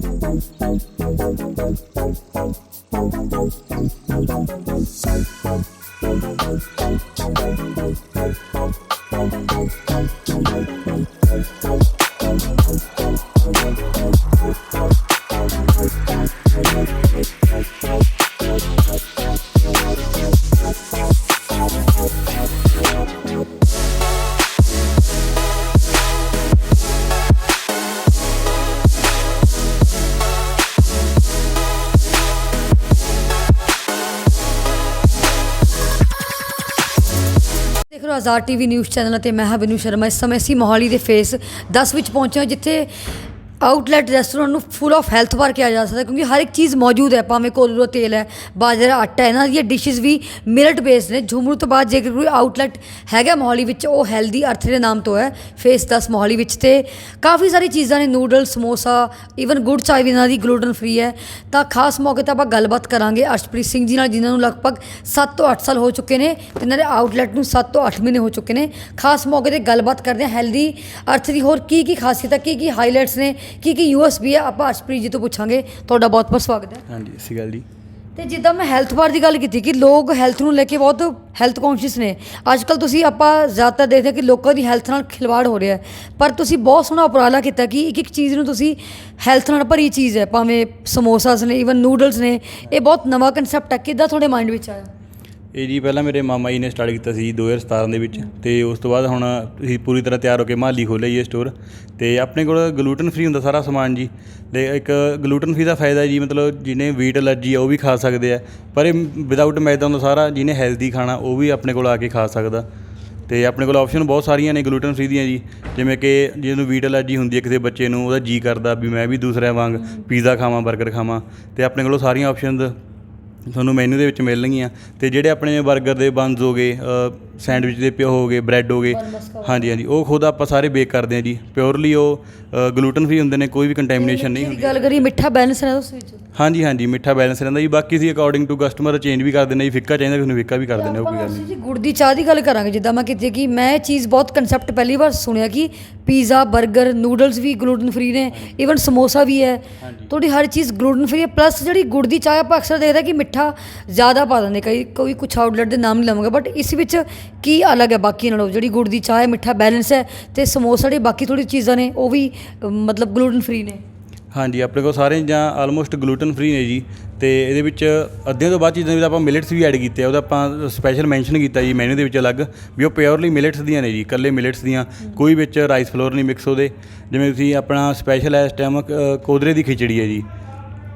ਦੇਖ ਹੋ ਆਜ਼ਾਦ TV news channel ਅਤੇ ਮੈਂ ਹਾਂ ਬਿਨੂ ਸ਼ਰਮਾ। ਇਸ ਸਮੇਂ ਅਸੀਂ ਮੋਹਾਲੀ ਦੇ ਫੇਸ 10 ਵਿੱਚ ਪਹੁੰਚੇ ਹਾਂ, ਜਿੱਥੇ ਆਊਟਲੈਟ ਰੈਸਟੋਰੈਂਟ ਨੂੰ ਫੁੱਲ ਆਫ ਹੈਲਥ ਬਾਰ ਕਿਹਾ ਜਾ ਸਕਦਾ ਕਿਉਂਕਿ ਹਰ ਇੱਕ ਚੀਜ਼ ਮੌਜੂਦ ਹੈ, ਭਾਵੇਂ ਕੋਲੂ ਦਾ ਤੇਲ ਹੈ, ਬਾਜਰਾ, ਆਟਾ ਹੈ, ਇਹਨਾਂ ਦੀਆਂ ਡਿਸ਼ਸ ਵੀ ਮਿਲਟ ਬੇਸਡ ਨੇ। ਝੁਮਰੂ ਤੋਂ ਬਾਅਦ ਜੇਕਰ ਕੋਈ ਆਊਟਲੈਟ ਹੈਗਾ ਮੋਹਾਲੀ ਵਿੱਚ, ਉਹ ਹੈਲਦੀ ਅਰਥ ਦੇ ਨਾਮ ਤੋਂ ਹੈ ਫੇਸ 10 ਮੋਹਾਲੀ ਵਿੱਚ ਤੇ ਕਾਫੀ ਸਾਰੀ ਚੀਜ਼ਾਂ ਨੇ ਨੂਡਲ ਸਮੋਸਾ ਈਵਨ ਗੁੜ ਚਾਹ ਵੀ ਇਹਨਾਂ ਦੀ ਗਲੂਟਨ ਫ੍ਰੀ ਹੈ। ਤਾਂ ਖਾਸ ਮੌਕੇ ਤੇ ਆਪਾਂ ਗੱਲਬਾਤ ਕਰਾਂਗੇ ਅਰਸ਼ਪ੍ਰੀਤ ਸਿੰਘ ਜੀ ਨਾਲ, ਜਿਨ੍ਹਾਂ ਨੂੰ ਲਗਭਗ 7 ਤੋਂ 8 ਸਾਲ ਹੋ ਚੁੱਕੇ ਨੇ ਤੇ ਇਹਨਾਂ ਦੇ ਆਊਟਲੈਟ ਨੂੰ 7 ਤੋਂ 8 ਮਹੀਨੇ ਹੋ ਚੁੱਕੇ ਨੇ। ਖਾਸ ਮੌਕੇ ਤੇ ਗੱਲਬਾਤ ਕਰਦੇ ਹਾਂ ਹੈਲਦੀ ਅਰਥ ਦੀ ਹੋਰ ਕੀ ਕੀ ਖਾਸੀਅਤ ਹੈ ਕੀ ਕੀ ਹਾਈਲਾਈਟਸ ਨੇ ਕੀ ਕੀ ਯੂਐਸਬੀ ਹੈ ਆਪਾਂ ਅਰਸ਼ਪ੍ਰੀਤ ਜੀ ਤੋਂ ਪੁੱਛਾਂਗੇ। ਤੁਹਾਡਾ ਬਹੁਤ ਬਹੁਤ ਸਵਾਗਤ ਹੈ। ਹਾਂਜੀ ਸਤਿ ਸ਼੍ਰੀ ਅਕਾਲ ਜੀ। ਤੇ ਜਿੱਦਾਂ ਮੈਂ ਹੈਲਥ ਬਾਰ ਦੀ ਗੱਲ ਕੀਤੀ ਕਿ ਲੋਕ ਹੈਲਥ ਨੂੰ ਲੈ ਕੇ ਬਹੁਤ ਹੈਲਥ ਕੌਨਸ਼ੀਅਸ ਨੇ। ਅੱਜ ਕੱਲ ਤੁਸੀਂ ਆਪਾਂ ਜ਼ਿਆਦਾਤਰ ਦੇਖਦੇ ਕਿ ਲੋਕਾਂ ਦੀ ਹੈਲਥ ਨਾਲ ਖਿਲਵਾੜ ਹੋ ਰਿਹਾ ਹੈ। ਪਰ ਤੁਸੀਂ ਬਹੁਤ ਸੋਹਣਾ ਉਪਰਾਲਾ ਕੀਤਾ ਕਿ ਇੱਕ ਇੱਕ ਚੀਜ਼ ਨੂੰ ਤੁਸੀਂ ਹੈਲਥ ਨਾਲ ਭਰੀ ਚੀਜ਼ ਹੈ ਭਾਵੇਂ ਸਮੋਸਾਸ ਨੇ ਈਵਨ ਨੂਡਲਸ ਨੇ ਇਹ ਬਹੁਤ ਨਵਾਂ ਕਨਸੈਪਟ ਹੈ। ਕਿੱਦਾਂ ਤੁਹਾਡੇ ਮਾਈਂਡ ਵਿੱਚ ਆਇਆ? ਇਹ ਜੀ ਪਹਿਲਾਂ ਮੇਰੇ ਮਾਮਾ ਜੀ ਨੇ ਸਟਾਰਟ ਕੀਤਾ ਸੀ 2017 ਦੇ ਵਿੱਚ ਤੇ ਉਸ ਤੋਂ ਬਾਅਦ ਹੁਣ ਅਸੀਂ ਪੂਰੀ ਤਰ੍ਹਾਂ ਤਿਆਰ ਹੋ ਕੇ ਮਾਲੀ ਖੋਲ੍ਹਿਆ ਜੀ ਇਹ ਸਟੋਰ ਤੇ ਆਪਣੇ ਕੋਲ ਗਲੂਟਨ ਫ੍ਰੀ ਹੁੰਦਾ ਸਾਰਾ ਸਮਾਨ ਜੀ ਤੇ ਇੱਕ ਗਲੂਟਨ ਫ੍ਰੀ ਦਾ ਫਾਇਦਾ ਜੀ ਮਤਲਬ ਜਿਹਨੇ ਵੀਟ ਅਲਰਜੀ ਆ ਉਹ ਵੀ ਖਾ ਸਕਦੇ ਆ ਪਰ ਇਹ ਵਿਦਆਊਟ ਮੈਦਾ ਹੁੰਦਾ ਸਾਰਾ ਜਿਹਨੇ ਹੈਲਦੀ ਖਾਣਾ ਉਹ ਵੀ ਆਪਣੇ ਕੋਲ ਆ ਕੇ ਖਾ ਸਕਦਾ। ਤੇ ਆਪਣੇ ਕੋਲ ਆਪਸ਼ਨ ਬਹੁਤ ਸਾਰੀਆਂ ਨੇ ਗਲੂਟਨ ਫ੍ਰੀ ਦੀਆਂ ਜੀ ਜਿਵੇਂ ਕਿ ਜਿਹਨੂੰ ਵੀਟ ਅਲਰਜੀ ਹੁੰਦੀ ਹੈ ਕਿਸੇ ਬੱਚੇ ਨੂੰ ਉਹਦਾ ਜੀ ਕਰਦਾ ਵੀ ਮੈਂ ਵੀ ਦੂਸਰਿਆਂ ਵਾਂਗ ਪੀਜ਼ਾ ਖਾਵਾਂ 버ਗਰ ਖਾਵਾਂ ਤੇ ਆਪਣੇ ਕੋਲ ਸਾਰੀਆਂ ਆਪਸ਼ਨਸ ਤੁਹਾਨੂੰ ਮੈਨੂ ਦੇ ਵਿੱਚ ਮਿਲਣਗੀਆਂ ਤੇ ਜਿਹੜੇ ਆਪਣੇ 버ਗਰ ਦੇ ਬੰਸ ਹੋ ਗਏ ਸੈਂਡਵਿਚ ਦੇ ਪਿਓ ਹੋ ਗਏ ਬ੍ਰੈਡ ਹੋ ਗਏ ਹਾਂਜੀ ਹਾਂਜੀ ਉਹ ਖੁਦ ਆਪਾਂ ਸਾਰੇ ਬੇਕ ਕਰਦੇ ਹਾਂ ਜੀ। ਪਿਓਰਲੀ ਉਹ ਗਲੂਟਨ ਫ੍ਰੀ ਹੁੰਦੇ ਨੇ ਕੋਈ ਵੀ ਕੰਟੈਮੀਨੇਸ਼ਨ ਨਹੀਂ ਹੁੰਦੀ। ਗੱਲ ਕਰੀਏ ਮਿੱਠਾ ਬੈਲੈਂਸ ਹੈ ਉਸ ਵਿੱਚ। ਹਾਂਜੀ ਹਾਂਜੀ ਮਿੱਠਾ ਬੈਲੈਂਸ ਰਹਿੰਦਾ ਜੀ। ਬਾਕੀ ਸੀ ਅਕੋਰਡਿੰਗ ਟੂ ਕਸਟਮਰ ਚੇਂਜ ਵੀ ਕਰ ਦਿੰਦੇ ਜੀ ਫਿੱਕਾ ਚਾਹੀਦਾ ਕਿਸੇ ਨੂੰ ਫਿੱਕਾ ਵੀ ਕਰ ਦਿੰਦੇ ਉਹ ਕੋਈ ਗੱਲ ਨਹੀਂ। ਜੀ ਗੁੜ ਦੀ ਚਾਹ ਦੀ ਗੱਲ ਕਰਾਂਗੇ ਜਿੱਦਾਂ ਮੈਂ ਕੀਤੀ ਕਿ ਮੈਂ ਇਹ ਚੀਜ਼ ਬਹੁਤ ਕਨਸੈਪਟ ਪਹਿਲੀ ਵਾਰ ਸੁਣਿਆ ਕਿ ਪੀਜ਼ਾ 버ਗਰ ਨੂਡਲਸ ਵੀ ਗਲੂਟਨ ਫ੍ਰੀ ਨੇ ਈਵਨ ਸਮੋਸਾ ਵੀ ਹੈ। ਤੁਹਾਡੀ ਹਰ ਚੀਜ਼ ਗਲੂਟਨ ਫ੍ਰੀ ਹੈ ਪਲੱਸ ਜਿਹੜੀ ਗੁੜ ਦੀ ਚਾਹ ਆਪਾਂ ਅਕਸਰ ਦੇਖਦੇ ਕਿ ਮਿੱਠਾ ਜ਼ਿਆਦਾ ਪਾ ਦਿੰਦੇ ਕਈ ਕੋਈ ਕੁਝ ਆਊਟਲੈਟ ਦੇ ਨਾਮ ਨਹੀਂ ਲਵਾਂਗਾ ਬਟ ਇਸ ਵਿੱਚ ਕੀ ਅਲੱਗ ਹੈ ਬਾਕੀ ਨਾਲੋਂ? ਜਿਹੜੀ ਗੁੜ ਦੀ ਚਾਹ ਹੈ ਮਿੱਠਾ ਬੈਲੈਂਸ ਹੈ ਤੇ ਸਮੋਸਾ ਜਿਹੜੀ ਬਾਕੀ ਥੋੜੀ ਚੀਜ਼ਾਂ ਨੇ ਉਹ ਵੀ ਮਤਲਬ ਗਲੂਟਨ ਫ੍ਰੀ ਨੇ। ਹਾਂਜੀ ਆਪਣੇ ਕੋਲ ਸਾਰੇ ਜਾਂ ਆਲਮੋਸਟ ਗਲੂਟਨ ਫ੍ਰੀ ਨੇ ਜੀ। ਤੇ ਇਹਦੇ ਵਿੱਚ ਅੱਧਿਆਂ ਤੋਂ ਬਾਅਦ ਚੀਜ਼ਾਂ ਵਿੱਚ ਆਪਾਂ ਮਿਲਟਸ ਵੀ ਐਡ ਕੀਤੇ ਆ। ਉਹਦਾ ਆਪਾਂ ਸਪੈਸ਼ਲ ਮੈਂਸ਼ਨ ਕੀਤਾ ਜੀ ਮੈਨੂ ਦੇ ਵਿੱਚ ਅਲੱਗ। ਵੀ ਉਹ ਪਿਓਰਲੀ ਮਿਲਟਸ ਦੀਆਂ ਨੇ ਜੀ ਇਕੱਲੇ ਮਿਲਟਸ ਦੀਆਂ। ਕੋਈ ਵਿੱਚ ਰਾਈਸ ਫਲੋਰ ਨਹੀਂ ਮਿਕਸ ਉਹਦੇ। ਜਿਵੇਂ ਤੁਸੀਂ ਆਪਣਾ ਸਪੈਸ਼ਲ ਹੈ ਇਸ ਟਾਈਮ ਕੋਦਰੇ ਦੀ ਖਿਚੜੀ ਹੈ ਜੀ।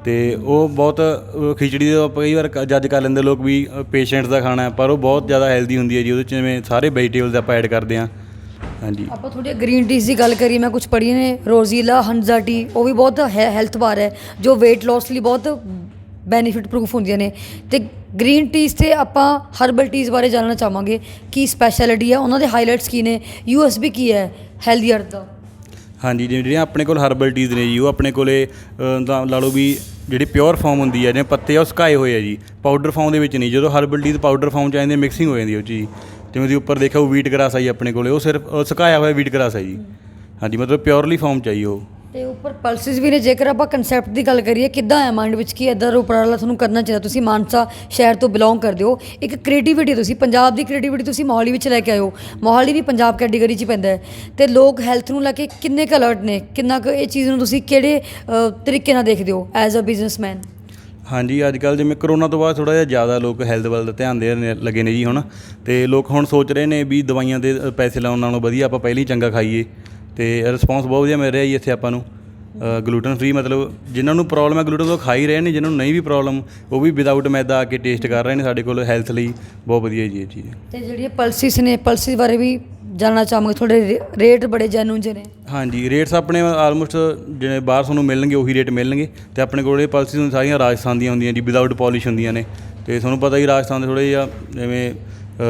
ਤੇ ਉਹ ਬਹੁਤ ਅ, ਖਿਚੜੀ ਦਾ ਕਈ ਵਾਰ ਜੱਜ ਕਰ ਲੈਂਦੇ ਲੋਕ ਵੀ ਪੇਸ਼ੈਂਟਸ ਦਾ ਖਾਣਾ ਪਰ ਉਹ ਬਹੁਤ ਜ਼ਿਆਦਾ ਹੈਲਦੀ ਹੁੰਦੀ ਹੈ ਜੀ। ਉਹਦੇ 'ਚ ਜਿਵੇਂ ਸਾਰੇ ਵੈਜੀਟੇਬਲਸ ਆਪਾਂ ਐਡ ਕਰਦੇ ਹਾਂ। ਹਾਂਜੀ। ਆਪਾਂ ਥੋੜੀ ਗ੍ਰੀਨ ਟੀਜ਼ ਦੀ ਗੱਲ ਕਰੀਏ ਮੈਂ ਕੁਝ ਪੜ੍ਹੀ ਨੇ ਰੋਜ਼ੀਲਾ ਹੰਜ਼ਾ ਟੀ ਉਹ ਵੀ ਬਹੁਤ ਹੈਲਥ ਬਾਰ ਹੈ ਜੋ weight loss ਲਈ ਬਹੁਤ ਬੈਨੀਫਿਟ ਪ੍ਰੂਫ ਹੁੰਦੀਆਂ ਨੇ। ਤੇ ਗ੍ਰੀਨ ਟੀਜ਼ ਤੇ ਆਪਾਂ ਹਰਬਲ ਟੀਜ਼ ਬਾਰੇ ਜਾਣਨਾ ਚਾਹਾਂਗੇ ਕੀ ਸਪੈਸ਼ਲਿਟੀ ਹੈ ਉਹਨਾਂ ਦੇ ਹਾਈਲਾਈਟਸ ਕੀ ਨੇ ਯੂਐਸਬੀ ਕੀ ਹੈ ਹੈਲਦੀ ਅਰਥ ਦਾ? ਹਾਂਜੀ ਜਿਹੜੀਆਂ ਆਪਣੇ ਕੋਲ ਹਰਬਲ ਟੀਜ਼ ਨੇ ਜੀ ਉਹ ਆਪਣੇ ਕੋਲੇ ਲਾ ਲਓ ਵੀ ਜਿਹੜੀ ਪਿਓਰ ਫਾਰਮ ਹੁੰਦੀ ਹੈ ਜਿਵੇਂ ਪੱਤੇ ਆ ਉਹ ਸੁਕਾਏ ਹੋਏ ਆ ਜੀ ਪਾਊਡਰ ਫਾਰਮ ਦੇ ਵਿੱਚ ਨਹੀਂ ਜਦੋਂ ਹਰਬਲ ਟੀਜ਼ ਪਾਊਡਰ ਫਾਰਮ ਚ ਆਉਂਦੀ ਮਿਕਸਿੰਗ ਹੋ ਜਾਂਦੀ ਉਹ ਜੀ। ਜਿਵੇਂ ਤੁਸੀਂ ਉੱਪਰ ਦੇਖਿਆ ਉਹ ਵੀਟ ਗਰਾਸ ਆਈ ਆਪਣੇ ਕੋਲੇ ਉਹ ਸਿਰਫ ਅ, ਸੁਕਾਇਆ ਹੋਇਆ ਵੀਟ ਗਰਾਸ ਆਈ ਜੀ। ਹਾਂਜੀ ਮਤਲਬ ਪਿਓਰਲੀ ਫਾਰਮ ਚ ਆਈ ਉਹ। ਤੇ ਉੱਪਰ ਪਲਸਿਸ ਵੀ ਨੇ ਜੇਕਰ ਆਪਾਂ ਕਨਸੈਪਟ ਦੀ ਗੱਲ ਕਰੀਏ ਕਿੱਦਾਂ ਹੈ ਮਾਈਂਡ ਵਿੱਚ ਕੀ ਇਦਾਂ ਉਪਰਾਲਾ ਤੁਹਾਨੂੰ ਕਰਨਾ ਚਾਹੀਦਾ? ਤੁਸੀਂ ਮਾਨਸਾ ਸ਼ਹਿਰ ਤੋਂ ਬਿਲੋਂਗ ਕਰਦੇ ਹੋ। ਇੱਕ ਕ੍ਰੀਏਟੀਵਿਟੀ ਤੁਸੀਂ ਪੰਜਾਬ ਦੀ ਕ੍ਰੀਏਟੀਵਿਟੀ ਤੁਸੀਂ ਮੋਹਾਲੀ ਵਿੱਚ ਲੈ ਕੇ ਆਏ ਹੋ। ਮੋਹਾਲੀ ਵੀ ਪੰਜਾਬ ਕੈਟਾਗਰੀ 'ਚ ਹੀ ਪੈਂਦਾ ਹੈ। ਤੇ ਲੋਕ ਹੈਲਥ ਨੂੰ ਲੈ ਕੇ ਕਿੰਨੇ ਕੁ ਅਲਰਟ ਨੇ? ਕਿੰਨਾ ਕੁ ਇਹ ਚੀਜ਼ ਨੂੰ ਤੁਸੀਂ ਕਿਹੜੇ ਅ, ਤਰੀਕੇ ਨਾਲ ਦੇਖਦੇ ਹੋ ਐਜ਼ ਅ ਬਿਜ਼ਨਸਮੈਨ ਹਾਂਜੀ ਅੱਜ ਕੱਲ੍ਹ ਜਿਵੇਂ ਕਰੋਨਾ ਤੋਂ ਬਾਅਦ ਥੋੜਾ ਜਿਹਾ ਜ਼ਿਆਦਾ ਲੋਕ ਹੈਲਥ ਵੱਲ ਧਿਆਨ ਦੇ ਦੇਣ ਲੱਗੇ ਨੇ ਜੀ ਹੁਣ। ਤੇ ਲੋਕ ਹੁਣ ਸੋਚ ਰਹੇ ਨੇ ਵੀ ਦਵਾਈਆਂ ਦੇ ਅ, ਪੈਸੇ ਲਾਉਣ ਨਾਲੋਂ ਵਧੀਆ ਆਪਾਂ ਪਹਿਲਾਂ ਹੀ ਚੰਗਾ ਖਾਈਏ। ਤੇ ਰਿਸਪੌਂਸ ਬਹੁਤ ਵਧੀਆ ਮਿਲ ਰਿਹਾ ਜੀ ਇੱਥੇ ਆਪਾਂ ਨੂੰ। ਗਲੂਟਨ ਫ੍ਰੀ ਮਤਲਬ ਜਿਨ੍ਹਾਂ ਨੂੰ ਪ੍ਰੋਬਲਮ ਹੈ ਗਲੂਟਨ ਤੋਂ ਖਾ ਹੀ ਰਹੇ ਨੇ ਜਿਨ੍ਹਾਂ ਨੂੰ ਨਹੀਂ ਵੀ ਪ੍ਰੋਬਲਮ ਉਹ ਵੀ ਵਿਦਆਊਟ ਮੈਦਾ ਆ ਕੇ ਟੇਸਟ ਕਰ ਰਹੇ ਨੇ ਸਾਡੇ ਕੋਲ ਹੈਲਥ ਲਈ। ਬਹੁਤ ਵਧੀਆ ਜੀ ਇਹ ਚੀਜ਼। ਤੇ ਜਿਹੜੀਆਂ ਪਲਸਿਸ ਨੇ ਪਲਸਿਸ ਬਾਰੇ ਵੀ ਜਾਣਨਾ ਚਾਹਾਂਗੇ ਤੁਹਾਡੇ ਰੇਟ ਬੜੇ ਜੈਨੂਨ ਜਿਹੇ ਨੇ। ਹਾਂਜੀ ਰੇਟਸ ਆਪਣੇ ਆਲਮੋਸਟ ਜਿਵੇਂ ਬਾਹਰ ਤੁਹਾਨੂੰ ਮਿਲਣਗੇ ਉਹੀ ਰੇਟ ਮਿਲਣਗੇ। ਤੇ ਆਪਣੇ ਕੋਲ ਇਹ ਪਾਲਿਸੀਜ਼ ਹੁਣ ਸਾਰੀਆਂ ਰਾਜਸਥਾਨ ਦੀਆਂ ਹੁੰਦੀਆਂ ਜੀ ਵਿਦਆਊਟ ਪਾਲਿਸ਼ ਹੁੰਦੀਆਂ ਨੇ। ਤੇ ਤੁਹਾਨੂੰ ਪਤਾ ਹੀ ਰਾਜਸਥਾਨ ਦੇ ਥੋੜੇ ਜਿਹਾ ਜਿਵੇਂ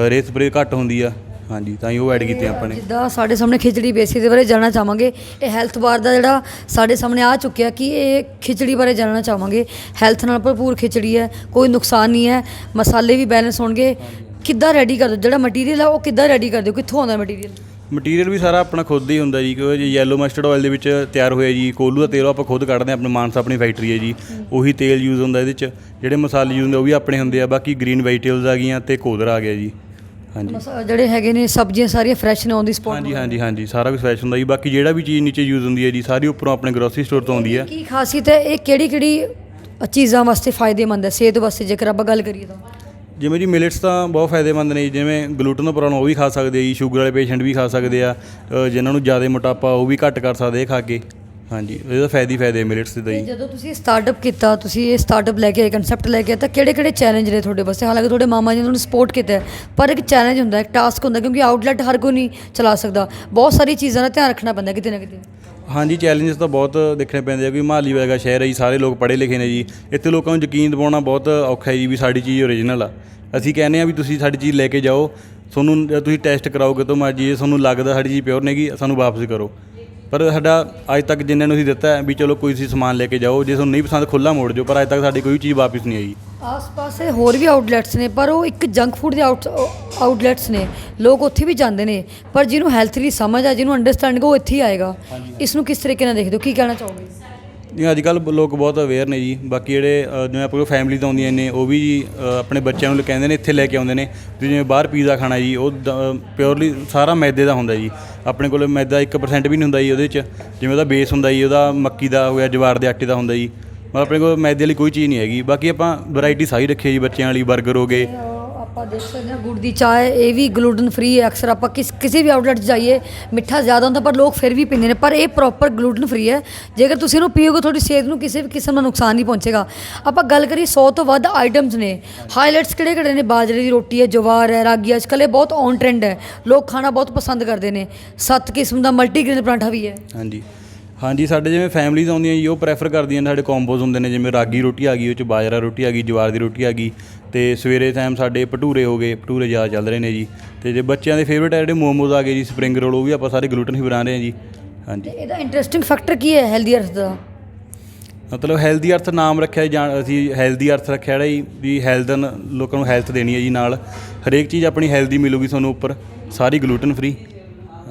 ਰੇਤ ਸਪਰੇ ਘੱਟ ਹੁੰਦੀ ਆ। ਹਾਂਜੀ ਤਾਂ ਹੀ ਉਹ ਐਡ ਕੀਤੇ ਆਪਾਂ ਨੇ। ਜਿੱਦਾਂ ਸਾਡੇ ਸਾਹਮਣੇ ਖਿਚੜੀ ਬੇਸੀ ਦੇ ਬਾਰੇ ਜਾਣਨਾ ਚਾਹਾਂਗੇ ਇਹ ਹੈਲਥ ਬਾਰ ਦਾ ਜਿਹੜਾ ਸਾਡੇ ਸਾਹਮਣੇ ਆ ਚੁੱਕਿਆ ਕਿ ਇਹ ਖਿਚੜੀ ਬਾਰੇ ਜਾਣਨਾ ਚਾਹਾਂਗੇ। ਹੈਲਥ ਨਾਲ ਭਰਪੂਰ ਖਿਚੜੀ ਹੈ ਕੋਈ ਨੁਕਸਾਨ ਨਹੀਂ ਹੈ ਮਸਾਲੇ ਵੀ ਬੈਲੈਂਸ ਹੋਣਗੇ। ਕਿੱਦਾਂ ਰੈਡੀ ਕਰਦੇ ਹੋ? ਜਿਹੜਾ ਮਟੀਰੀਅਲ ਆ ਉਹ ਕਿੱਦਾਂ ਰੈਡੀ ਕਰਦੇ ਹੋ? ਕਿੱਥੋਂ ਆਉਂਦਾ ਮਟੀਰੀਅਲ ਮਟੀਰੀਅਲ ਵੀ ਸਾਰਾ ਆਪਣਾ ਖੁਦ ਹੀ ਹੁੰਦਾ ਜੀ ਕਿਉਂਕਿ ਯੈਲੋ ਮਸਟਰਡ ਆਇਲ ਦੇ ਵਿੱਚ ਤਿਆਰ ਹੋਇਆ ਜੀ। ਕੋਲੂ ਦਾ ਤੇਲ ਉਹ ਆਪਾਂ ਖੁਦ ਕੱਢਦੇ ਹਾਂ ਆਪਣੇ ਮਾਨਸਾ ਆਪਣੀ ਫੈਕਟਰੀ ਹੈ ਜੀ। ਉਹੀ ਤੇਲ ਯੂਜ਼ ਹੁੰਦਾ ਇਹਦੇ 'ਚ। ਜਿਹੜੇ ਮਸਾਲੇ ਯੂਜ਼ ਹੁੰਦੇ ਉਹ ਵੀ ਆਪਣੇ ਹੁੰਦੇ ਆ। ਬਾਕੀ ਗ੍ਰੀਨ ਵੈਜੀਟੇਬਲਸ ਆ ਗਈਆਂ ਤੇ ਕੋਦਰ ਆ ਗਿਆ ਜੀ। ਹਾਂਜੀ। ਜਿਹੜੇ ਹੈਗੇ ਨੇ ਸਬਜ਼ੀਆਂ ਸਾਰੀਆਂ ਫਰੈਸ਼ ਨੇ ਔਨ ਦੀ ਸਪੌਟ ਹਾਂਜੀ ਹਾਂਜੀ ਹਾਂਜੀ। ਸਾਰਾ ਕੁਝ ਫਰੈਸ਼ ਹੁੰਦਾ ਜੀ। ਬਾਕੀ ਜਿਹੜਾ ਵੀ ਚੀਜ਼ ਨੀਚੇ ਯੂਜ਼ ਹੁੰਦੀ ਹੈ ਜੀ ਸਾਰੀ ਉੱਪਰੋਂ ਆਪਣੇ ਗਰੋਸਰੀ ਸਟੋਰ ਤੋਂ ਆਉਂਦੀ ਹੈ। ਕੀ ਖਾਸੀਅਤ ਹੈ ਇਹ ਕਿਹੜੀ ਕਿਹੜੀ ਚੀਜ਼ਾਂ ਵਾਸਤੇ ਫਾਇਦੇਮੰਦ ਹੈ? ਸਿਹਤ ਵਾਸਤੇ ਜੇਕਰ ਆਪਾਂ ਗੱਲ ਕਰੀਏ ਤਾਂ। ਜਿਵੇਂ ਜੀ ਮਿਲਟਸ ਤਾਂ ਬਹੁਤ ਫਾਇਦੇਮੰਦ ਨੇ ਜਿਵੇਂ ਗਲੂਟਨ ਪ੍ਰੋਬਲਮ ਉਹ ਵੀ ਖਾ ਸਕਦੇ ਆ ਜੀ ਸ਼ੂਗਰ ਵਾਲੇ ਪੇਸ਼ੈਂਟ ਵੀ ਖਾ ਸਕਦੇ ਆ ਜਿਨ੍ਹਾਂ ਨੂੰ ਜ਼ਿਆਦਾ ਮੋਟਾਪਾ ਉਹ ਵੀ ਘੱਟ ਕਰ ਸਕਦੇ ਇਹ ਖਾ ਕੇ। ਹਾਂਜੀ ਇਹਦਾ ਫਾਇਦੇ ਫਾਇਦੇ ਆ ਮਿਲਟਸ ਦੇ ਜੀ। ਜਦੋਂ ਤੁਸੀਂ ਸਟਾਰਟਅਪ ਕੀਤਾ ਤੁਸੀਂ ਇਹ ਸਟਾਰਟਅਪ ਲੈ ਕੇ ਆਏ ਕਨਸੈਪਟ ਲੈ ਕੇ ਤਾਂ ਕਿਹੜੇ ਕਿਹੜੇ ਚੈਲੰਜ ਨੇ ਤੁਹਾਡੇ ਵਾਸਤੇ? ਹਾਲਾਂਕਿ ਤੁਹਾਡੇ ਮਾਮਾ ਜੀ ਨੇ ਤੁਹਾਨੂੰ ਸਪੋਰਟ ਕੀਤਾ ਪਰ ਇੱਕ ਚੈਲੰਜ ਹੁੰਦਾ ਇੱਕ ਟਾਸਕ ਹੁੰਦਾ ਕਿਉਂਕਿ ਆਊਟਲੈਟ ਹਰ ਕੋਈ ਨਹੀਂ ਚਲਾ ਸਕਦਾ। ਬਹੁਤ ਸਾਰੀ ਚੀਜ਼ਾਂ ਦਾ ਧਿਆਨ ਰੱਖਣਾ ਪੈਂਦਾ ਕਿਤੇ ਨਾ ਕਿਤੇ। ਹਾਂਜੀ ਚੈਲੰਜਸ ਤਾਂ ਬਹੁਤ ਦੇਖਣੇ ਪੈਂਦੇ ਆ ਕੋਈ ਮਾਲੀ ਵਰਗਾ ਸ਼ਹਿਰ ਹੈ ਜੀ, ਸਾਰੇ ਲੋਕ ਪੜ੍ਹੇ ਲਿਖੇ ਨੇ ਜੀ। ਇੱਥੇ ਲੋਕਾਂ ਨੂੰ ਯਕੀਨ ਦਿਵਾਉਣਾ ਬਹੁਤ ਔਖਾ ਹੈ ਜੀ ਵੀ ਸਾਡੀ ਚੀਜ਼ ਓਰੀਜਨਲ ਆ। ਅਸੀਂ ਕਹਿੰਦੇ ਆ ਵੀ ਤੁਸੀਂ ਸਾਡੀ ਚੀਜ਼ ਲੈ ਕੇ ਜਾਓ, ਤੁਹਾਨੂੰ ਤੁਸੀਂ ਟੈਸਟ ਕਰਾਓਗੇ ਤਾਂ ਮਰਜ਼ੀ ਜੇ ਤੁਹਾਨੂੰ ਲੱਗਦਾ ਸਾਡੀ ਚੀਜ਼ ਪਿਓਰ ਨਹੀਂਗੀ ਸਾਨੂੰ ਵਾਪਸ ਕਰੋ। ਪਰ ਸਾਡਾ ਅੱਜ ਤੱਕ ਜਿੰਨੇ ਨੂੰ ਅਸੀਂ ਦਿੱਤਾ ਵੀ ਚਲੋ ਕੋਈ ਤੁਸੀਂ ਸਮਾਨ ਲੈ ਕੇ ਜਾਓ, ਜੇ ਤੁਹਾਨੂੰ ਨਹੀਂ ਪਸੰਦ ਖੁੱਲਾ ਮੋੜ ਦਿਓ, ਪਰ ਅੱਜ ਤੱਕ ਸਾਡੀ ਕੋਈ ਚੀਜ਼ ਵਾਪਸ ਨਹੀਂ ਆਈ। ਆਸ-ਪਾਸੇ ਹੋਰ ਵੀ ਆਊਟਲੈਟਸ ਨੇ ਪਰ ਉਹ ਇੱਕ ਜੰਕ ਫੂਡ ਦੇ ਆਊਟ ਆਊਟਲੈਟਸ ਨੇ। ਲੋਕ ਉੱਥੇ ਵੀ ਜਾਂਦੇ ਨੇ ਪਰ ਜਿਹਨੂੰ ਹੈਲਥ ਦੀ ਸਮਝ ਆ ਜਿਹਨੂੰ ਅੰਡਰਸਟੈਂਡਿੰਗ ਉਹ ਇੱਥੇ ਹੀ ਆਏਗਾ। ਇਸ ਨੂੰ ਕਿਸ ਤਰੀਕੇ ਨਾਲ ਦੇਖਦੇ ਹੋ? ਕੀ ਕਹਿਣਾ ਚਾਹੋਗੇ? ਜੀ ਅੱਜ ਕੱਲ੍ਹ ਲੋਕ ਬਹੁਤ ਅਵੇਅਰ ਨੇ ਜੀ। ਬਾਕੀ ਜਿਹੜੇ ਜਿਵੇਂ ਆਪਣੇ ਕੋਲ ਫੈਮਿਲੀ ਤੋਂ ਆਉਂਦੀਆਂ ਨੇ ਉਹ ਵੀ ਆਪਣੇ ਬੱਚਿਆਂ ਨੂੰ ਕਹਿੰਦੇ ਨੇ ਇੱਥੇ ਲੈ ਕੇ ਆਉਂਦੇ ਨੇ। ਜਿਵੇਂ ਬਾਹਰ ਪੀਜ਼ਾ ਖਾਣਾ ਜੀ ਉਹ ਪਿਓਰਲੀ ਸਾਰਾ ਮੈਦੇ ਦਾ ਹੁੰਦਾ ਜੀ। ਆਪਣੇ ਕੋਲ ਮੈਦਾ 1% ਵੀ ਨਹੀਂ ਹੁੰਦਾ ਜੀ ਉਹਦੇ 'ਚ। ਜਿਵੇਂ ਉਹਦਾ ਬੇਸ ਹੁੰਦਾ ਜੀ ਉਹਦਾ ਮੱਕੀ ਦਾ ਹੋਇਆ ਜਵਾਰ ਦੇ ਆਟੇ ਦਾ ਹੁੰਦਾ ਜੀ। ਮਤਲਬ ਆਪਣੇ ਕੋਲ ਮੈਦੇ ਵਾਲੀ ਕੋਈ ਚੀਜ਼ ਨਹੀਂ ਹੈਗੀ। ਬਾਕੀ ਆਪਾਂ ਵੈਰਾਈਟੀ ਸਾਰੀ ਰੱਖੀ ਹੈ ਜੀ ਬੱਚਿਆਂ ਵਾਲੀ 버ਗਰ ਹੋ ਗਏ। ਆਪਾਂ ਦੇਖ ਸਕਦੇ ਹਾਂ ਗੁੜ ਦੀ ਚਾਹ ਹੈ ਇਹ ਵੀ ਗਲੂਟਨ ਫ੍ਰੀ ਹੈ। ਅਕਸਰ ਆਪਾਂ ਕਿਸ ਕਿਸੇ ਵੀ ਆਊਟਲੈਟ 'ਚ ਜਾਈਏ ਮਿੱਠਾ ਜ਼ਿਆਦਾ ਹੁੰਦਾ ਪਰ ਲੋਕ ਫਿਰ ਵੀ ਪੀਂਦੇ ਨੇ। ਪਰ ਇਹ ਪ੍ਰੋਪਰ ਗਲੂਟਨ ਫ੍ਰੀ ਹੈ। ਜੇਕਰ ਤੁਸੀਂ ਇਹਨੂੰ ਪੀਓਗੇ ਤੁਹਾਡੀ ਸਿਹਤ ਨੂੰ ਕਿਸੇ ਵੀ ਕਿਸਮ ਦਾ ਨੁਕਸਾਨ ਨਹੀਂ ਪਹੁੰਚੇਗਾ। ਆਪਾਂ ਗੱਲ ਕਰੀਏ 100 ਤੋਂ ਵੱਧ ਆਈਟਮਸ ਨੇ। ਹਾਈਲਾਈਟਸ ਕਿਹੜੇ ਕਿਹੜੇ ਨੇ? ਬਾਜਰੇ ਦੀ ਰੋਟੀ ਹੈ ਜਵਾਰ ਹੈ ਰਾਗੀ ਅੱਜ ਕੱਲ੍ਹ ਇਹ ਬਹੁਤ ਔਨ ਟ੍ਰੈਂਡ ਹੈ। ਲੋਕ ਖਾਣਾ ਬਹੁਤ ਪਸੰਦ ਕਰਦੇ ਨੇ। ਸੱਤ ਕਿਸਮ ਦਾ ਮਲਟੀਗ੍ਰੇਨ ਪਰਾਂਠਾ ਵੀ ਹੈ। ਹਾਂਜੀ। ਹਾਂਜੀ ਸਾਡੇ ਜਿਵੇਂ ਫੈਮਲੀਜ਼ ਆਉਂਦੀਆਂ ਜੀ ਉਹ ਪ੍ਰੈਫਰ ਕਰਦੀਆਂ ਨੇ ਸਾਡੇ ਕੰਬੋਜ਼ ਹੁੰਦੇ ਨੇ ਜਿਵੇਂ ਰਾਗੀ ਰੋਟੀ ਆ ਗਈ ਉਹ ਚ ਬਾਜਰਾ ਰੋਟੀ ਆ ਗਈ ਜਵਾਰ ਦੀ ਰੋਟੀ ਆ ਗਈ ਤੇ ਸਵੇਰੇ ਟਾਈਮ ਸਾਡੇ ਭਟੂਰੇ ਹੋ ਗਏ ਭਟੂਰੇ ਜ਼ਿਆਦਾ ਚੱਲ ਰਹੇ ਨੇ ਜੀ ਤੇ ਜੇ ਬੱਚਿਆਂ ਦੇ ਫੇਵਰਟ ਆ ਜਿਹੜੇ ਮੋਮੋਜ਼ ਆ ਗਏ ਜੀ ਸਪਰਿੰਗ ਰੋਲ ਉਹ ਵੀ ਆਪਾਂ ਸਾਰੇ ਗਲੂਟਨ ਹੀ ਬਣਾ ਰਹੇ ਹਾਂ ਜੀ ਹਾਂਜੀ। ਇਹਦਾ ਇੰਟਰਸਟਿੰਗ ਫੈਕਟਰ ਕੀ ਹੈ ਹੈਲਦੀ ਅਰਥ ਦਾ? ਮਤਲਬ ਹੈਲਦੀ ਅਰਥ ਨਾਮ ਰੱਖਿਆ ਜਾਣ ਅਸੀਂ ਹੈਲਦੀ ਅਰਥ ਰੱਖਿਆ ਜਿਹੜਾ ਜੀ ਵੀ ਹੈਲਥ ਲੋਕਾਂ ਨੂੰ ਹੈਲਥ ਦੇਣੀ ਹੈ ਜੀ ਨਾਲ ਹਰੇਕ ਚੀਜ਼ ਆਪਣੀ ਹੈਲਦੀ ਮਿਲੂਗੀ ਤੁਹਾਨੂੰ ਉੱਪਰ ਸਾਰੀ ਗਲੂਟਨ ਫ੍ਰੀ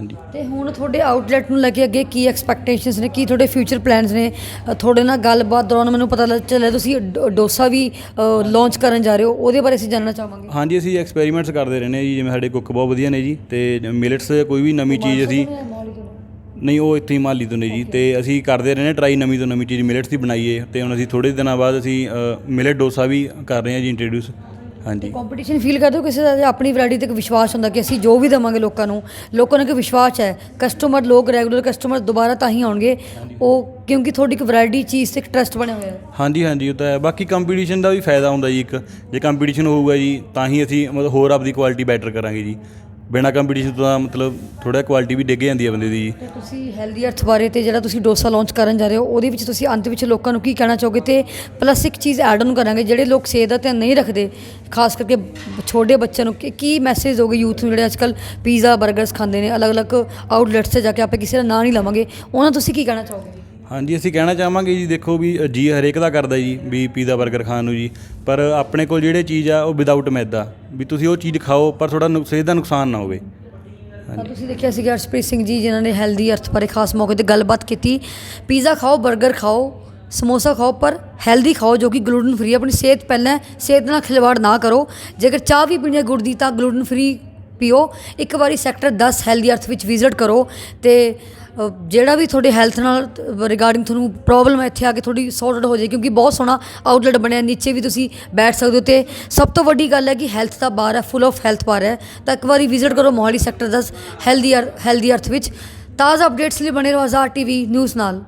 ਹਾਂਜੀ। ਤੇ ਹੁਣ ਤੁਹਾਡੇ ਆਊਟਲੈਟ ਨੂੰ ਲੈ ਕੇ ਅੱਗੇ ਕੀ ਐਕਸਪੈਕਟੇਸ਼ਨਸ ਨੇ ਕੀ ਤੁਹਾਡੇ ਫਿਊਚਰ ਪਲਾਨਸ ਨੇ? ਅ, ਤੁਹਾਡੇ ਨਾਲ ਗੱਲਬਾਤ ਦੌਰਾਨ ਮੈਨੂੰ ਪਤਾ ਲੱਗ ਚੱਲਿਆ ਤੁਸੀਂ ਡ- ਡੋਸਾ ਵੀ ਲਾਂਚ ਕਰਨ ਜਾ ਰਹੇ ਹੋ ਉਹਦੇ ਬਾਰੇ ਅਸੀਂ ਜਾਣਨਾ ਚਾਹਾਂਗੇ। ਹਾਂਜੀ ਅਸੀਂ ਐਕਸਪੈਰੀਮੈਂਟਸ ਕਰਦੇ ਰਹਿੰਦੇ ਹਾਂ ਜੀ ਜਿਵੇਂ ਸਾਡੇ ਕੁੱਕ ਬਹੁਤ ਵਧੀਆ ਨੇ ਜੀ ਤੇ ਮਿਲਟਸ ਕੋਈ ਵੀ ਨਵੀਂ ਚੀਜ਼ ਅਸੀਂ ਨਹੀਂ ਉਹ ਇੱਥੇ ਹੀ ਮਾਲੀ ਤੋਂ ਨੇ ਜੀ ਤੇ ਅਸੀਂ ਕਰਦੇ ਰਹਿੰਦੇ ਟਰਾਈ ਨਵੀਂ ਤੋਂ ਨਵੀਂ ਚੀਜ਼ ਮਿਲਟਸ ਦੀ ਬਣਾਈਏ ਤੇ ਹੁਣ ਅਸੀਂ ਥੋੜੇ ਦਿਨਾਂ ਬਾਅਦ ਅਸੀਂ ਮਿਲਟ ਡੋਸਾ ਵੀ ਕਰ ਰਹੇ ਹਾਂ ਜੀ ਇੰਟਰੋਡਿਊਸ ਹਾਂਜੀ। ਕੰਪੀਟੀਸ਼ਨ ਫੀਲ ਕਰਦੇ ਹੋ ਕਿਸੇ ਦਾ ਆਪਣੀ ਵੈਰਾਈਟੀ ਤੇ ਇੱਕ ਵਿਸ਼ਵਾਸ ਹੁੰਦਾ ਕਿ ਅਸੀਂ ਜੋ ਵੀ ਦੇਵਾਂਗੇ ਲੋਕਾਂ ਨੂੰ ਲੋਕਾਂ ਨੂੰ ਇੱਕ ਵਿਸ਼ਵਾਸ ਹੈ ਕਸਟਮਰ ਲੋਕ ਰੈਗੂਲਰ ਕਸਟਮਰ ਦੁਬਾਰਾ ਤਾਂ ਹੀ ਆਉਣਗੇ ਉਹ ਕਿਉਂਕਿ ਤੁਹਾਡੀ ਇੱਕ ਵੈਰਾਈਟੀ ਚੀਜ਼ ਤੇ ਇੱਕ ਟਰਸਟ ਬਣਿਆ ਹੋਇਆ ਹੈ। ਹਾਂਜੀ ਹਾਂਜੀ ਉਹ ਤਾਂ ਹੈ। ਬਾਕੀ ਕੰਪੀਟੀਸ਼ਨ ਦਾ ਵੀ ਫਾਇਦਾ ਹੁੰਦਾ ਜੀ ਇੱਕ। ਜੇ ਕੰਪੀਟੀਸ਼ਨ ਹੋਊਗਾ ਜੀ ਤਾਂ ਹੀ ਅਸੀਂ ਮਤਲਬ ਹੋਰ ਆਪਦੀ ਕੁਆਲਿਟੀ ਬੈਟਰ ਕਰਾਂਗੇ ਜੀ। ਬਿਨਾਂ ਕੰਪੀਟੀਸ਼ਨ ਤੋਂ ਤਾਂ ਮਤਲਬ ਥੋੜਾ ਕੁਆਲਿਟੀ ਵੀ ਡਿੱਗ ਜਾਂਦੀ ਹੈ ਬੰਦੇ ਦੀ। ਤੇ ਤੁਸੀਂ ਹੈਲਦੀ ਅਰਥ ਬਾਰੇ ਤੇ ਜਿਹੜਾ ਤੁਸੀਂ ਡੋਸਾ ਲਾਂਚ ਕਰਨ ਜਾ ਰਹੇ ਹੋ, ਉਹਦੇ ਵਿੱਚ ਤੁਸੀਂ ਅੰਤ ਵਿੱਚ ਲੋਕਾਂ ਨੂੰ ਕੀ ਕਹਿਣਾ ਚਾਹੋਗੇ? ਤੇ ਪਲੱਸ ਇੱਕ ਚੀਜ਼ ਐਡ ਆਨ ਕਰਾਂਗੇ, ਜਿਹੜੇ ਲੋਕ ਸਿਹਤ ਦਾ ਧਿਆਨ ਨਹੀਂ ਰੱਖਦੇ, ਖਾਸ ਕਰਕੇ ਛੋਟੇ ਬੱਚਿਆਂ ਨੂੰ, ਕੀ ਕੀ ਮੈਸੇਜ ਹੋਗੇ ਯੂਥ ਨੂੰ ਜਿਹੜੇ ਅੱਜਕੱਲ ਪੀਜ਼ਾ 버ਗਰਸ ਖਾਂਦੇ ਨੇ, ਅਲੱਗ-ਅਲੱਗ ਆਊਟਲੈਟਸ ਤੇ ਜਾ ਕੇ ਆਪਾਂ ਕਿਸੇ ਦਾ ਨਾਂ ਨਹੀਂ ਲਵਾਂਗੇ, ਉਹਨਾਂ ਨੂੰ ਤੁਸੀਂ ਕੀ ਕਹਿਣਾ ਚਾਹੋਗੇ? ਹਾਂਜੀ ਅਸੀਂ ਕਹਿਣਾ ਚਾਹਾਂਗੇ ਜੀ ਦੇਖੋ ਵੀ ਜੀ ਹਰੇਕ ਦਾ ਕਰਦਾ ਜੀ ਵੀ ਪੀਜ਼ਾ 버ਗਰ ਖਾਣ ਨੂੰ ਜੀ। ਪਰ ਆਪਣੇ ਕੋਲ ਜਿਹੜੇ ਚੀਜ਼ ਆ ਉਹ ਵਿਦਆਊਟ ਮੈਦਾ। ਵੀ ਤੁਸੀਂ ਉਹ ਚੀਜ਼ ਖਾਓ ਪਰ ਤੁਹਾਡਾ ਸਿਹਤ ਦਾ ਨੁਕਸਾਨ ਨਾ ਹੋਵੇ। ਤਾਂ ਤੁਸੀਂ ਦੇਖਿਆ ਸੀਗਾ ਅਰਸ਼ਪ੍ਰੀਤ ਸਿੰਘ ਜੀ ਜਿਨ੍ਹਾਂ ਨੇ ਹੈਲਦੀ ਅਰਥ ਬਾਰੇ ਖਾਸ ਮੌਕੇ ਤੇ ਗੱਲਬਾਤ ਕੀਤੀ। ਪੀਜ਼ਾ ਖਾਓ 버ਗਰ ਖਾਓ ਸਮੋਸਾ ਖਾਓ ਪਰ ਹੈਲਦੀ ਖਾਓ ਜੋ ਕਿ ਗਲੂਟਨ ਫ੍ਰੀ ਆਪਣੀ ਸਿਹਤ ਪਹਿਲਾਂ ਸਿਹਤ ਨਾਲ ਖਿਲਵਾੜ ਨਾ ਕਰੋ। ਜੇਕਰ ਚਾਹ ਵੀ ਪੀਣੀ ਹੈ ਗੁੜ ਦੀ ਤਾਂ ਗਲੂਟਨ ਫ੍ਰੀ ਪੀਓ। ਇੱਕ ਵਾਰੀ ਸੈਕਟਰ 10 ਹੈਲਦੀ ਅਰਥ ਵਿੱਚ ਵਿਜ਼ਿਟ ਕਰੋ ਤੇ ਜਿਹੜਾ ਵੀ ਤੁਹਾਡੇ ਹੈਲਥ ਨਾਲ ਰਿਗਾਰਡਿੰਗ ਤੁਹਾਨੂੰ ਪ੍ਰੋਬਲਮ ਹੈ, ਇੱਥੇ ਆ ਕੇ ਥੋੜੀ ਸੌਰਟਡ ਹੋ ਜਾਏ, ਕਿਉਂਕਿ ਬਹੁਤ ਸੋਹਣਾ ਆਊਟਲੈਟ ਬਣਿਆ, ਨੀਚੇ ਵੀ ਤੁਸੀਂ ਬੈਠ ਸਕਦੇ ਹੋ ਤੇ ਸਭ ਤੋਂ ਵੱਡੀ ਗੱਲ ਹੈ ਕਿ ਹੈਲਥ ਦਾ ਬਾਰ ਹੈ ਫੁੱਲ ਆਫ ਹੈਲਥ ਬਾਰ ਹੈ, ਤਾਂ ਇੱਕ ਵਾਰੀ ਵਿਜ਼ਿਟ ਕਰੋ ਮੋਹਾਲੀ ਸੈਕਟਰ 10 ਹੈਲਦੀ ਹੈਲਦੀ ਅਰਥ ਵਿੱਚ। ਤਾਜ਼ਾ ਅਪਡੇਟਸ ਲਈ ਬਣੇ ਰਹੋ ਆਜ਼ਾਦ ਟੀਵੀ ਨਿਊਜ਼ ਨਾਲ।